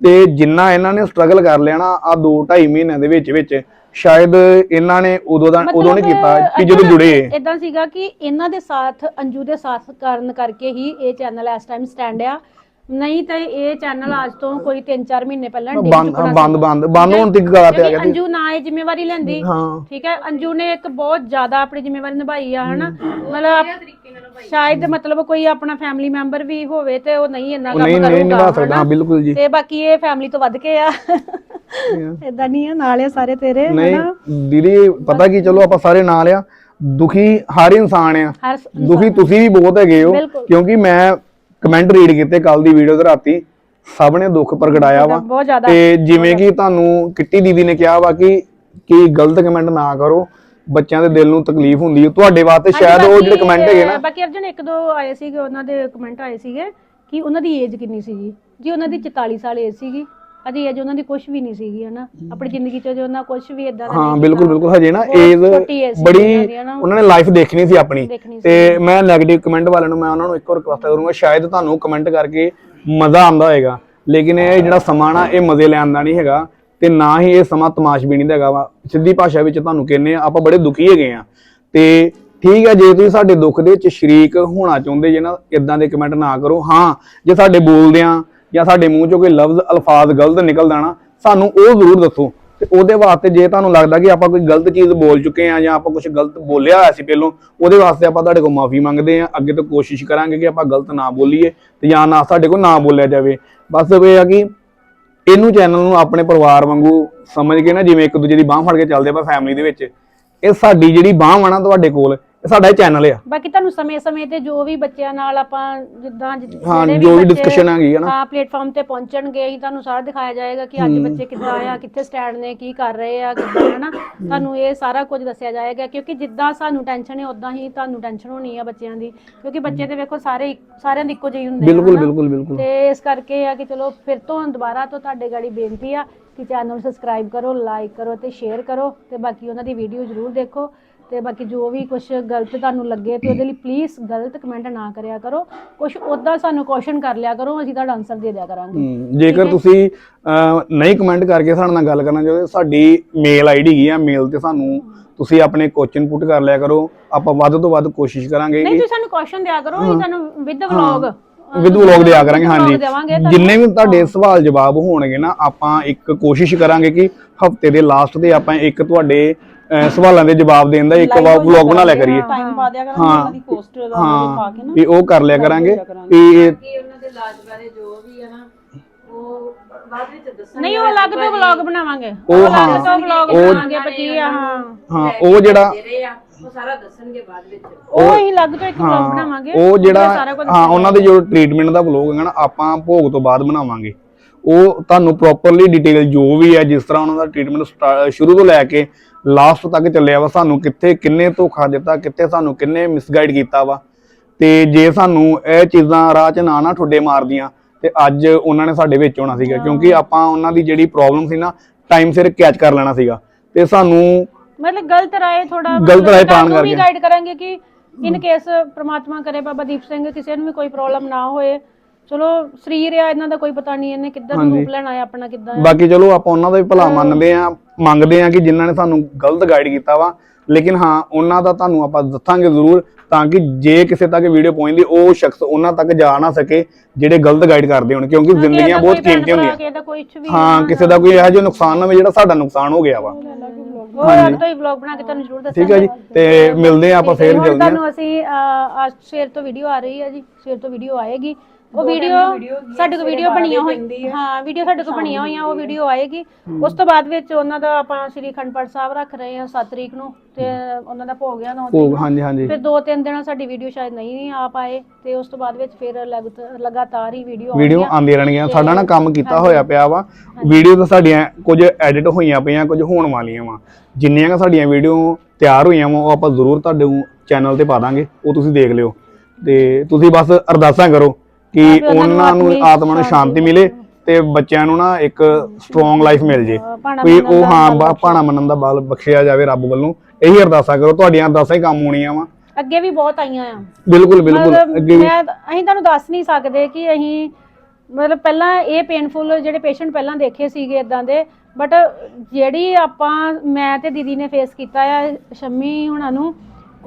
ਤੇ ਜਿੰਨਾ ਇਹਨਾਂ ਨੇ ਸਟਰਗਲ ਕਰ ਲਿਆ ਨਾ ਆ 2 2.5 ਮਹੀਨਿਆਂ ਦੇ ਵਿੱਚ ਵਿੱਚ ਸ਼ਾਇਦ ਇਹਨਾਂ ਨੇ ਉਦੋਂ ਦਾ ਉਦੋਂ ਨਹੀਂ ਕੀਤਾ ਕਿ ਜਦੋਂ ਜੁੜੇ। ਇਦਾਂ ਸੀਗਾ ਕਿ ਇਹਨਾਂ ਦੇ ਸਾਥ ਅੰਜੂ ਦੇ ਸਾਥ ਕਾਰਨ ਕਰਕੇ ਹੀ ਇਹ ਚੈਨਲ ਇਸ ਟਾਈਮ ਸਟੈਂਡ ਆ। ਨਹੀਂ ਤਾਂ ਇਹ ਚੈਨਲ ਅੱਜ ਤੋਂ ਕੋਈ 3-4 ਮਹੀਨੇ ਪਹਿਲਾਂ ਡਿੱਗ ਬੰਦ ਚੁੱਕਣਾ ਬੰਦ ਬੰਦ ਬੰਦ ਹੋਣ ਦੀ ਗੱਲ ਤੇ ਆ ਕਿਉਂਕਿ ਗਿਆ ਅੰਜੂ ਨਾ ਇਹ ਜ਼ਿੰਮੇਵਾਰੀ ਲੈਂਦੀ ਹਾਂ। ਠੀਕ ਹੈ ਅੰਜੂ ਨੇ ਇੱਕ ਬਹੁਤ ਜ਼ਿਆਦਾ ਆਪਣੀ ਜ਼ਿੰਮੇਵਾਰੀ ਨਿਭਾਈ ਆ ਹਨਾ? ਮਤਲਬ ਸ਼ਾਇਦ ਮਤਲਬ ਕੋਈ ਆਪਣਾ ਫੈਮਿਲੀ ਮੈਂਬਰ ਵੀ ਹੋਵੇ ਤੇ ਉਹ ਨਹੀਂ ਇੰਨਾ ਉਹ ਕੰਮ ਨਹੀਂ ਨਹੀਂ ਨਿਭਾ ਕਰੂਗਾ ਸਕਦਾ ਹਾਂ, ਬਿਲਕੁਲ ਜੀ। ਤੇ ਬਾਕੀ ਇਹ ਫੈਮਿਲੀ ਤੋਂ ਵੱਧ ਕੇ ਆ। ਇਦਾਂ ਨਹੀਂ ਆ ਨਾਲ ਆ ਸਾਰੇ ਤੇਰੇ ਨਹੀਂ ਹਨਾ ਦੀਦੀ ਪਤਾ ਕੀ ਚਲੋ ਆਪਾਂ ਸਾਰੇ ਨਾਲ ਆ। ਦੁਖੀ ਹਰ ਇਨਸਾਨ ਆ। ਹਰ ਸ- ਦੁਖੀ ਤੁਸੀਂ ਵੀ ਬਹੁਤ ਹੈਗੇ ਹੋ ਬਿਲਕੁਲ। ਕਿਉਂਕਿ ਮੈਂ ਕਮੈਂਟ ਰੀਡ ਕੀਤੇ ਕੱਲ ਦੀ ਵੀਡੀਓ ਤੇ ਰਾਤੀ ਸਭ ਨੇ ਦੁੱਖ ਪ੍ਰਗਟਾਇਆ ਵਾ। ਬਹੁਤ ਜ਼ਿਆਦਾ ਤੇ ਜਿਵੇਂ ਕਿ ਤੁਹਾਨੂੰ ਕਿੱਟੀ ਦੀਦੀ ਨੇ ਕਿਹਾ ਵਾ ਕਿ ਕਿ ਗਲਤ ਕਮੈਂਟ ਨਾ ਕਰੋ ਬੱਚਿਆਂ ਦੇ ਦਿਲ ਨੂੰ ਤਕਲੀਫ ਹੁੰਦੀ ਹੈ। ਤੁਹਾਡੇ ਵਾਸਤੇ ਸ਼ਾਇਦ ਉਹ ਜਿਹੜੇ ਕਮੈਂਟ ਹੈਗੇ ਨਾ ਬਾਕੀ ਅਰਜਨ ਇੱਕ ਦੋ ਆਏ ਸੀਗੇ ਉਹਨਾਂ ਦੇ ਕਮੈਂਟ ਆਏ ਸੀਗੇ ਕਿ ਉਹਨਾਂ ਦੀ ਏਜ ਕਿੰਨੀ ਸੀਗੀ? ਜੀ ਉਹਨਾਂ ਦੀ 44 ਸਾਲ ਏਜ ਸੀਗੀ। ਅਜੇ ਏਜ ਉਹਨਾਂ ਦੀ ਕੁਝ ਵੀ ਨਹੀਂ ਸੀਗੀ ਹਨਾ? ਆਪਣੀ ਜ਼ਿੰਦਗੀ 'ਚ ਜੋ ਉਹਨਾਂ ਕੁਝ ਵੀ ਇਦਾਂ ਦਾ ਹਾਂ ਨਹੀਂ ਬਿਲਕੁਲ ਕੀਤਾ। ਬਿਲਕੁਲ। ਹਜੇ ਨਾ ਬਹੁਤ ਏਜ ਛੋਟੀ age ਸੀ ਉਹਨਾਂ ਬੜੀ ਦੀ, ਹਨਾ। ਉਹਨਾਂ ਨੇ ਲਾਈਫ ਦੇਖਣੀ ਸੀ ਆਪਣੀ। ਦੇਖਣੀ ਸੀ ਤੇ ਮੈਂ 네ਗੇਟਿਵ ਕਮੈਂਟ ਵਾਲਿਆਂ ਨੂੰ ਮੈਂ ਉਹਨਾਂ ਨੂੰ ਇੱਕੋ ਰਿਕੁਐਸਟ ਕਰੂੰਗਾ ਸ਼ਾਇਦ ਤੁਹਾਨੂੰ ਕਮੈਂਟ ਕਰਕੇ ਮਜ਼ਾ ਆਉਂਦਾ ਹੋਏਗਾ। ਲੇਕਿਨ ਇਹ ਜਿਹੜਾ ਸਮਾਂ ਨਾ ਇਹ ਮਜ਼ੇ ਲੈਣ ਦਾ ਨਹੀਂ ਹੈਗਾ। ਤੇ ਨਾ ਹੀ ਇਹ ਸਮਾਂ ਤਮਾਸ਼ਬੀਨੀ ਦਾ ਹੈਗਾ ਵਾ। ਸਿੱਧੀ ਭਾਸ਼ਾ ਵਿੱਚ ਤੁਹਾਨੂੰ ਕਹਿੰਨੇ ਆ ਆਪਾਂ ਬੜੇ ਦੁਖੀ ਹੈਗੇ ਆ। ਤੇ ਠੀਕ ਹੈ ਜੇ ਤੁਸੀਂ ਸਾਡੇ ਦੁੱਖ ਦੇ ਵਿੱਚ ਸ਼ਰੀਕ ਹੋਣਾ ਚਾਹੁੰਦੇ ਜੇ ਨਾ ਇਦਾਂ ਦੇ ਕਮੈਂਟ ਨਾ ਕਰੋ। ਹਾਂ ਜੇ ਸਾਡੇ ਬੋਲਦੇ ਆ ਜਾਂ ਸਾਡੇ ਮੂੰਹ ਚੋਂ ਕੋਈ ਲਫ਼ਜ਼, ਅਲਫਾਜ਼, ਗਲਤ ਨਿਕਲਦਾ ਨਾ, ਸਾਨੂੰ ਉਹ ਜ਼ਰੂਰ ਦੱਸੋ। ਤੇ ਉਹਦੇ ਵਾਸਤੇ ਜੇ ਤੁਹਾਨੂੰ ਲੱਗਦਾ ਕਿ ਆਪਾਂ ਕੋਈ ਗਲਤ ਚੀਜ਼ ਬੋਲ ਚੁੱਕੇ ਆ ਜਾਂ ਆਪਾਂ ਕੁਝ ਗਲਤ ਬੋਲਿਆ ਹੋਇਆ ਸੀ ਪਹਿਲੋਂ, ਉਹਦੇ ਵਾਸਤੇ ਆਪਾਂ ਤੁਹਾਡੇ ਕੋਲ ਮਾਫੀ ਮੰਗਦੇ ਆ ਅੱਗੇ ਤੋਂ ਕੋਸ਼ਿਸ਼ ਕਰਾਂਗੇ ਕਿ ਆਪਾਂ ਗਲਤ ਨਾ ਬੋਲੀਏ ਤੇ ਜਾਂ ਨਾ ਸਾਡੇ ਕੋਲ ਨਾ ਬੋਲਿਆ ਜਾਵੇ। ਬਸ ਇਹ ਆ ਕਿ ਇਹਨੂੰ ਚੈਨਲ ਨੂੰ ਆਪਣੇ ਪਰਿਵਾਰ ਵਾਂਗੂ ਸਮਝ ਕੇ ਨਾ ਜਿਵੇਂ ਇੱਕ ਦੂਜੇ ਦੀ ਬਾਹ ਫੜ ਕੇ ਚੱਲਦੇ ਆਪਾਂ ਫੈਮਿਲੀ ਦੇ ਵਿੱਚ, ਇਹ ਸਾਡੀ ਜਿਹੜੀ ਬਾਹ ਆ ਨਾ ਤੁਹਾਡੇ ਕੋਲ ਇਹ ਸਾਡਾ ਚੈਨਲ ਆ। ਬਾਕੀ ਤੁਹਾਨੂੰ ਸਮੇਂ-ਸਮੇਂ ਤੇ ਜੋ ਵੀ ਬੱਚਿਆਂ ਨਾਲ ਆਪਾਂ ਜਿੱਦਾਂ ਜਿ- ਹਾਂ ਜਿਹੜੇ ਜੋ ਵੀ ਬੱਚੇ- ਡਿਸਕਸ਼ਨ ਹੈਗੀ ਹੈ ਨਾ। ਹਾਂ ਪਲੇਟਫਾਰਮ ਤੇ ਪਹੁੰਚਣਗੇ ਅਸੀਂ ਤੁਹਾਨੂੰ ਸਾਰਾ ਦਿਖਾਇਆ ਜਾਏਗਾ ਕਿ ਅੱਜ ਬੱਚੇ ਕਿੱਦਾਂ ਆ ਕਿੱਥੇ ਸਟੈਂਡ ਨੇ ਕੀ ਕਰ ਰਹੇ ਆ ਕਿੱਦਾਂ ਹਨਾ ਤੁਹਾਨੂੰ ਇਹ ਸਾਰਾ ਕੁਝ ਦੱਸਿਆ ਜਾਏਗਾ ਕਿਉਂਕਿ ਜਿੱਦਾਂ ਸਾਨੂੰ ਟੈਨਸ਼ਨ ਹੈ ਉਦਾਂ ਹੀ ਤੁਹਾਨੂੰ ਟੈਨਸ਼ਨ ਹੋਣੀ ਆ ਬੱਚਿਆਂ ਦੀ। ਕਿਉਂਕਿ ਬੱਚੇ ਤੇ ਵੇਖੋ ਸਾਰੇ ਇੱਕ- ਸਾਰਿਆਂ ਦੇ ਇੱਕੋ ਜਿਹੇ ਹੁੰਦੇ ਆ ਬਿਲਕੁਲ ਹਨਾ। ਬਿਲਕੁਲ ਬਿਲਕੁਲ। ਤੇ ਇਸ ਕਰਕੇ ਆ ਕਿ ਚਲੋ ਫਿਰ ਤੋਂ ਦੁਬਾਰਾ ਤੋਂ ਤੁਹਾਡੇ ਗਾੜੀ ਬੇਨਤੀ ਆ ਕਿ ਚੈਨਲ ਸਬਸਕ੍ਰਾਈਬ ਕਰੋ ਲਾਈਕ ਕਰੋ ਤੇ ਸ਼ੇਅਰ ਕਰੋ ਤੇ ਬਾਕੀ ਉਹਨਾਂ ਦੀ ਵੀਡੀਓ ਜ਼ਰੂਰ ਦੇਖੋ। ਤੇ ਬਾਕੀ ਜੋ ਵੀ ਕੁਝ ਗਲਤ ਤੁਹਾਨੂੰ ਲੱਗੇ ਤੇ ਉਹਦੇ ਲਈ ਪਲੀਜ਼ ਗਲਤ ਕਮੈਂਟ ਨਾ ਕਰਿਆ ਕਰੋ। ਕੁਝ ਉਦਾਂ ਸਾਨੂੰ ਕੁਐਸਚਨ ਕਰ ਲਿਆ ਕਰੋ ਅਸੀਂ ਤੁਹਾਡਾ ਆਨਸਰ ਦੇ ਦਿਆ ਕਰਾਂਗੇ। ਜੇਕਰ ਤੁਸੀਂ ਨਹੀਂ ਕਮੈਂਟ ਕਰਕੇ ਸਾਡੇ ਨਾਲ ਗੱਲ ਕਰਨਾ ਚਾਹੁੰਦੇ ਸਾਡੀ ਮੇਲ ਆਈਡੀ ਹੈਗੀ ਆ ਮੇਲ ਤੇ ਸਾਨੂੰ ਤੁਸੀਂ ਆਪਣੇ ਕੁਐਸਚਨ ਪੁੱਟ ਕਰ ਲਿਆ ਕਰੋ। ਆਪਾਂ ਵੱਧ ਤੋਂ ਵੱਧ ਕੋਸ਼ਿਸ਼ ਕਰਾਂਗੇ ਨਹੀਂ ਤੁਸੀਂ ਸਾਨੂੰ ਕੁਐਸਚਨ ਦਿਆ ਕਰੋ ਅਸੀਂ ਤੁਹਾਨੂੰ ਵਿਦ ਵਲੌਗ ਵਿਦ ਵਲੌਗ ਦਿਆ ਕਰਾਂਗੇ ਹਾਂਜੀ। ਜਿੰਨੇ ਵੀ ਤੁਹਾਡੇ ਸਵਾਲ ਜਵਾਬ ਹੋਣਗੇ ਨਾ ਆਪਾਂ ਇੱਕ ਕੋਸ਼ਿਸ਼ ਕਰਾਂਗੇ ਕਿ ਹਫ਼ਤੇ ਦੇ ਲਾਸਟ ਤੇ ਆਪਾਂ ਇੱਕ ਤੁਹਾਡੇ ਸਵਾਲਾਂ ਦੇ ਜਵਾਬ ਦੇਣ ਦਾ ਇੱਕ ਵਲੌਗ ਬਣਾ ਲਿਆ ਕਰੀਏ। ਟਾਈਮ ਪਾ ਦਿਆ ਕਰਾਂਗੇ ਹਾਂ। ਉਹਨਾਂ ਦੀ ਪੋਸਟ ਦਾ ਹਾਂ ਪਾ ਕੇ ਨਾ। ਵੀ ਉਹ ਕਰ ਲਿਆ ਕਰਾਂਗੇ। ਵੀ ਕਿ ਉਹਨਾਂ ਦੇ ਇਲਾਜ ਬਾਰੇ ਜੋ ਵੀ ਹੈ ਨਾ ਉਹ ਬਾਅਦ ਵਿੱਚ ਦੱਸਣ ਨਹੀਂ ਉਹ ਅਲੱਗ ਤੋਂ ਵਲੌਗ ਬਣਾਵਾਂਗੇ। ਉਹ ਅਲੱਗ ਹਾਂ। ਤੋਂ ਵਲੌਗ ਉਹ- ਬਣਾਵਾਂਗੇ ਬੱਚੀ ਆ ਹਾਂ। ਹਾਂ ਉਹ ਜਿਹੜਾ ਦੇ ਰਹੇ ਆ ਉਹ ਸਾਰਾ ਦੱਸਣਗੇ ਬਾਅਦ ਵਿੱਚ। ਉਹ ਅਸੀਂ ਅਲੱਗ ਤੋਂ ਇੱਕ ਵਲੌਗ ਬਣਾਵਾਂਗੇ। ਉਹ ਜਿਹੜਾ ਕੁਝ ਹਾਂ ਉਹਨਾਂ ਦੇ ਜੋ ਟ੍ਰੀਟਮੈਂਟ ਦਾ ਵਲੋਗ ਹੈਗਾ ਨਾ ਆਪਾਂ ਭੋਗ ਤੋਂ ਬਾਅਦ ਬਣਾਵਾਂਗੇ। ਉਹ ਤੁਹਾਨੂੰ ਪ੍ਰੋਪਰਲੀ ਡਿਟੇਲ ਜੋ ਵੀ ਹੈ ਜਿਸ ਤਰ੍ਹਾਂ ਉਹਨਾਂ ਦਾ ਟ੍ਰੀਟਮੈਂਟ ਸ਼ੁਰੂ ਤੋਂ ਲੈ ਕੇ ਲਾਸਟ ਤੱਕ ਚੱਲਿਆ ਵਾ ਸਾਨੂੰ ਕਿੱਥੇ ਕਿੰਨੇ ਧੋਖਾ ਦਿੱਤਾ ਕਿੱਥੇ ਸਾਨੂੰ ਕਿੰਨੇ ਮਿਸਗਾਈਡ ਕੀਤਾ ਵਾ। ਤੇ ਜੇ ਸਾਨੂੰ ਇਹ ਚੀਜ਼ਾਂ ਰਾਹ 'ਚ ਨਾ ਨਾ ਠੁੱਡੇ ਮਾਰਦੀਆਂ ਤੇ ਅੱਜ ਉਹਨਾਂ ਨੇ ਸਾਡੇ ਵਿੱਚ ਹੋਣਾ ਸੀਗਾ ਕਿਉਂਕਿ ਆਪਾਂ ਉਹਨਾਂ ਦੀ ਜਿਹੜੀ ਪ੍ਰੋਬਲਮ ਸੀ ਨਾ ਟਾਈਮ ਸਿਰ ਕੈਚ ਕਰ ਲੈਣਾ ਸੀਗਾ। ਤੇ ਸਾਨੂੰ ਮਤਲਬ ਗਲਤ ਰਾਏ ਥੋੜਾ ਗਲਤ ਰਾਏ ਪਾਉਣ ਵੀ ਕਰਕੇ। ਗਾਈਡ ਕਰਾਂਗੇ ਕਿ ਇਨ ਕੇਸ ਪ੍ਰਮਾਤਮਾ ਕਰੇ ਬਾਬਾ ਦੀਪ ਸਿੰਘ ਕਿਸੇ ਨੂੰ ਵੀ ਕੋਈ ਪ੍ਰੋਬਲਮ ਨਾ ਹੋਏ। ਚਲੋ ਸਰੀਰ ਆ ਇਹਨਾਂ ਦਾ ਕੋਈ ਪਤਾ ਨਹੀਂ ਇਹਨੇ ਨੂੰ ਰੂਪ ਲੈਣਾ ਹੈ ਆਪਣਾ ਕਿੱਦਾਂ। ਬਾਕੀ ਚਲੋ ਆਪਾਂ ਉਹਨਾਂ ਦਾ ਵੀ ਭਲਾ ਮੰਨਦੇ ਆ ਮੰਗਦੇ ਆ ਕਿ ਜਿਨ੍ਹਾਂ ਨੇ ਸਾਨੂੰ ਗਲਤ ਗਾਈਡ ਕੀਤਾ ਵਾ। ਲੇਕਿਨ ਹਾਂ ਉਹਨਾਂ ਦਾ ਤੁਹਾਨੂੰ ਆਪਾਂ ਦੱਸਾਂਗੇ ਜ਼ਰੂਰ ਤਾਂ ਕਿ ਜੇ ਕਿਸੇ ਤੱਕ ਵੀਡੀਓ ਪਹੁੰਚਦੀ ਉਹ ਸ਼ਖਸ ਉਹਨਾਂ ਤੱਕ ਜਾ ਨਾ ਸਕੇ ਜਿਹੜੇ ਗਲਤ ਗਾਈਡ ਕਰਦੇ ਹੋਣ ਕਿਉਂਕਿ ਜ਼ਿੰਦਗੀਆਂ ਬਹੁਤ ਕੀਮਤੀ ਹੁੰਦੀਆਂ। ਹਾਂ ਕਿਸੇ ਦਾ ਕੋਈ ਇਹੋ ਜਿਹਾ ਨੁਕਸਾਨ ਨਾ ਹੋਵੇ ਜਿਹੜਾ ਸਾਡਾ ਨੁਕਸਾਨ ਹੋ ਗਿਆ ਵਾ। ਉਹ ਹਾਂਜੀ। ਅੱਗ ਤੋਂ ਹੀ ਵਲੌਗ ਬਣਾ ਕੇ ਤੁਹਾਨੂੰ ਜ਼ਰੂਰ ਦੱਸਾਂਗੇ ਠੀਕ ਹੈ ਜੀ ਤੇ ਮਿਲਦੇ ਆ ਆਪਾਂ ਫੇਰ ਜਲਦੀ ਤੁਹਾਨੂੰ ਅਸੀਂ ਅੱਜ ਤੋਂ ਵੀਡੀਓ ਆ ਰਹੀ ਹੈ ਜੀ ਸਵੇਰ ਤੋਂ ਵੀਡੀਓ ਆਏਗੀ। ਉਹ ਵੀਡੀਓ ਸਾਡੇ ਕੋਲ ਵੀਡੀਓ ਬਣੀਆਂ ਹੋਈਆਂ ਹਾਂ ਵੀਡੀਓ ਸਾਡੇ ਕੋਲ ਬਣੀਆਂ ਹੋਈਆਂ ਉਹ ਵੀਡੀਓ ਆਏਗੀ। ਉਸ ਤੋਂ ਬਾਅਦ ਵਿੱਚ ਉਹਨਾਂ ਦਾ ਆਪਾਂ ਸ੍ਰੀ ਪਾਠ ਸਾਹਿਬ ਰੱਖ ਰਹੇ ਹਾਂ 7 ਤਰੀਕ ਨੂੰ ਤੇ ਉਹਨਾਂ ਦਾ ਭੋਗ ਆ 9 ਤਰੀਕ ਭੋਗ ਨੂੰ। ਹਾਂਜੀ ਹਾਂਜੀ। ਫਿਰ ਦੋ ਤਿੰਨ ਦਿਨਾਂ ਸਾਡੀ ਵੀਡੀਓ ਸ਼ਾਇਦ ਨਹੀਂ ਆ ਪਾਏ ਤੇ ਉਸ ਤੋਂ ਬਾਅਦ ਵਿੱਚ ਫਿਰ ਲਗਤ- ਲਗਾਤਾਰ ਹੀ ਵੀਡੀਓ ਵੀਡੀਓ ਆਉਂਦੀਆਂ ਰਹਿਣਗੀਆਂ। ਸਾਡਾ ਨਾ ਕੰਮ ਕੀਤਾ ਹੋਇਆ ਪਿਆ ਵਾ। ਵੀਡੀਓ ਤਾਂ ਸਾਡੀਆਂ ਕੁਝ ਐਡਿਟ ਹੋਈਆਂ ਪਈਆਂ ਕੁਝ ਹੋਣ ਵਾਲੀਆਂ ਵਾ। ਜਿੰਨੀਆਂ ਸਾਡੀਆਂ ਵੀਡੀਓ ਤਿਆਰ ਹੋਈਆਂ ਵਾ ਉਹ ਆਪਾਂ ਜ਼ਰੂਰ ਤੁਹਾਡੇ ਚੈਨਲ ਤੇ ਪਾ ਦਾਂਗੇ। ਉਹ ਤੁਸੀਂ ਦੇਖ ਲਿਓ। ਤੇ ਤੁਸੀਂ ਬਸ ਅਰਦਾਸਾਂ ਕਰੋ ਕਿ ਉਹਨਾਂ ਨੂੰ ਆਤਮਾ ਨੂੰ ਸ਼ਾਂਤੀ ਮਿਲੇ ਤੇ ਬੱਚਿਆਂ ਨੂੰ ਨਾ ਇੱਕ ਸਟਰੋਂਗ ਲਾਈਫ ਮਿਲ ਜੇ। ਮੰਨਣ ਉਹ ਹਾਂ ਭਾਣਾ ਮੰਨਣ ਦਾ ਬਲ ਬਖਸ਼ਿਆ ਜਾਵੇ ਰੱਬ ਵੱਲੋਂ। ਇਹੀ ਅਰਦਾਸਾਂ ਕਰੋ ਤੁਹਾਡੀਆਂ ਅਰਦਾਸਾਂ ਹੀ ਕੰਮ ਆਉਣੀਆਂ ਵਾ। ਅੱਗੇ ਵੀ ਬਹੁਤ ਆਈਆਂ ਆ। ਬਿਲਕੁਲ ਬਿਲਕੁਲ ਅੱਗੇ ਵੀ। ਮੈਂ ਅਸੀਂ ਤੁਹਾਨੂੰ ਦੱਸ ਨਹੀਂ ਸਕਦੇ ਕਿ ਅਸੀਂ ਮਤਲਬ ਪਹਿਲਾਂ ਇਹ ਪੇਨਫੁਲ ਜਿਹੜੇ ਪੇਸ਼ੈਂਟ ਪਹਿਲਾਂ ਦੇਖੇ ਸੀਗੇ ਇਦਾਂ ਦੇ ਬਟ ਜਿਹੜੀ ਆਪਾਂ ਮੈਂ ਤੇ ਦੀਦੀ ਨੇ ਫੇਸ ਕੀਤਾ ਆ ਸ਼ੰਮੀ ਹੁਣਾਂ ਨੂੰ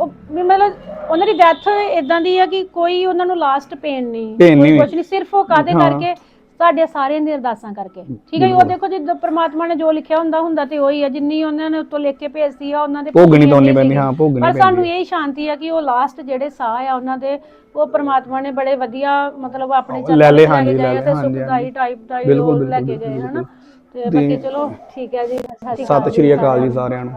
ਉਹ ਵੀ ਮਤਲਬ ਉਹਨਾਂ ਦੀ ਡੈਥ ਇਦਾਂ ਦੀ ਆ ਕਿ ਕੋਈ ਉਹਨਾਂ ਨੂੰ ਲਾਸਟ ਪੇਨ ਨਹੀਂ Pain ਨਹੀਂ ਕੁਝ ਨਹੀਂ ਸਿਰਫ ਉਹ ਕਾਦੇ ਹਾਂ। ਕਰਕੇ ਸਾਡੇ ਸਾਰਿਆਂ ਦੀ ਅਰਦਾਸਾਂ ਕਰਕੇ ਠੀਕ ਹੈ ਜੀ ਉਹ ਦੇਖੋ ਜਿੱਦਾਂ ਪ੍ਰਮਾਤਮਾ ਨੇ ਜੋ ਲਿਖਿਆ ਹੁੰਦਾ ਹੁੰਦਾ ਤੇ ਉਹੀ ਆ ਜਿੰਨੀ ਉਹਨਾਂ ਨੇ ਉੱਤੋਂ ਲਿਖ ਕੇ ਭੇਜਤੀ ਆ ਉਹਨਾਂ ਦੇ ਭੋਗਣੀ ਤਾਂ ਉਨੀ ਪੈਂਦੀ। ਹਾਂ, ਭੋਗਣੀ ਪਰ ਪੈਂਦੀ ਸਾਨੂੰ ਇਹ ਸ਼ਾਂਤੀ ਆ ਕਿ ਉਹ ਲਾਸਟ ਜਿਹੜੇ ਸਾਹ ਆ ਉਹਨਾਂ ਦੇ ਉਹ ਪ੍ਰਮਾਤਮਾ ਨੇ ਬੜੇ ਵਧੀਆ ਮਤਲਬ ਆਪਣੇ ਲੈ ਲਏ, ਹਾਂਜੀ, ਲੈ ਲਏ, ਹਾਂਜੀ, ਸੁਖਦਾਈ ਹਾਂਜੀ। ਟਾਈਪ ਦਾ ਹੀ ਬਿਲਕੁਲ, ਉਹ ਲੈ ਕੇ ਬਿਲਕੁਲ, ਗਏ ਹਨਾ ਬਿਲਕੁਲ। ਤੇ ਬਾਕੀ ਚਲੋ ਠੀਕ ਹੈ ਜੀ ਸਤਿ ਸ਼੍ਰੀ ਅਕਾਲ ਜੀ ਸਾਰਿਆਂ ਨੂੰ